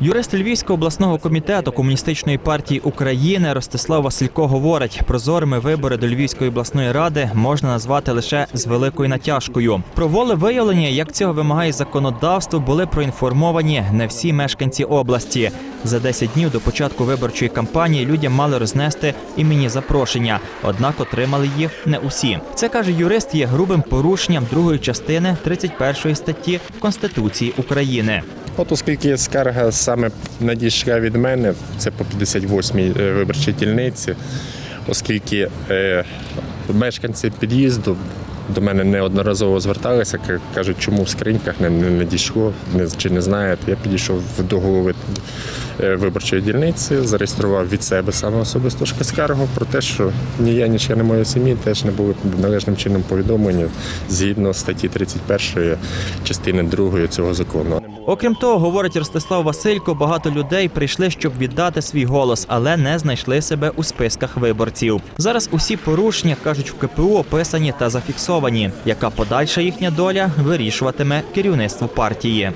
Юрист Львівського обласного комітету комуністичної партії України Ростислав Василько говорить, прозорими вибори до Львівської обласної ради можна назвати лише з великою натяжкою. Про волевиявлення, як цього вимагає законодавство, були проінформовані не всі мешканці області. За 10 днів до початку виборчої кампанії людям мали рознести іменні запрошення, однак отримали їх не усі. Це каже юрист, є грубим порушенням другої частини 31 статті Конституції України. От оскільки скарга саме надійшла від мене, це по 58-й е, виборчій дільниці, оскільки е, мешканці під'їзду до мене неодноразово зверталися, кажуть, чому в скриньках не, надійшло, чи не знаєте. Я підійшов до голови виборчої дільниці, зареєстрував від себе саме особисто скаргу про те, що ні я, ні члени моєї сім'ї теж не були належним чином повідомлені згідно статті 31 частини 2 цього закону. Окрім того, говорить Ростислав Василько, багато людей прийшли, щоб віддати свій голос, але не знайшли себе у списках виборців. Зараз усі порушення кажуть в КПУ описані та зафіксовані. Яка подальша їхня доля вирішуватиме керівництво партії.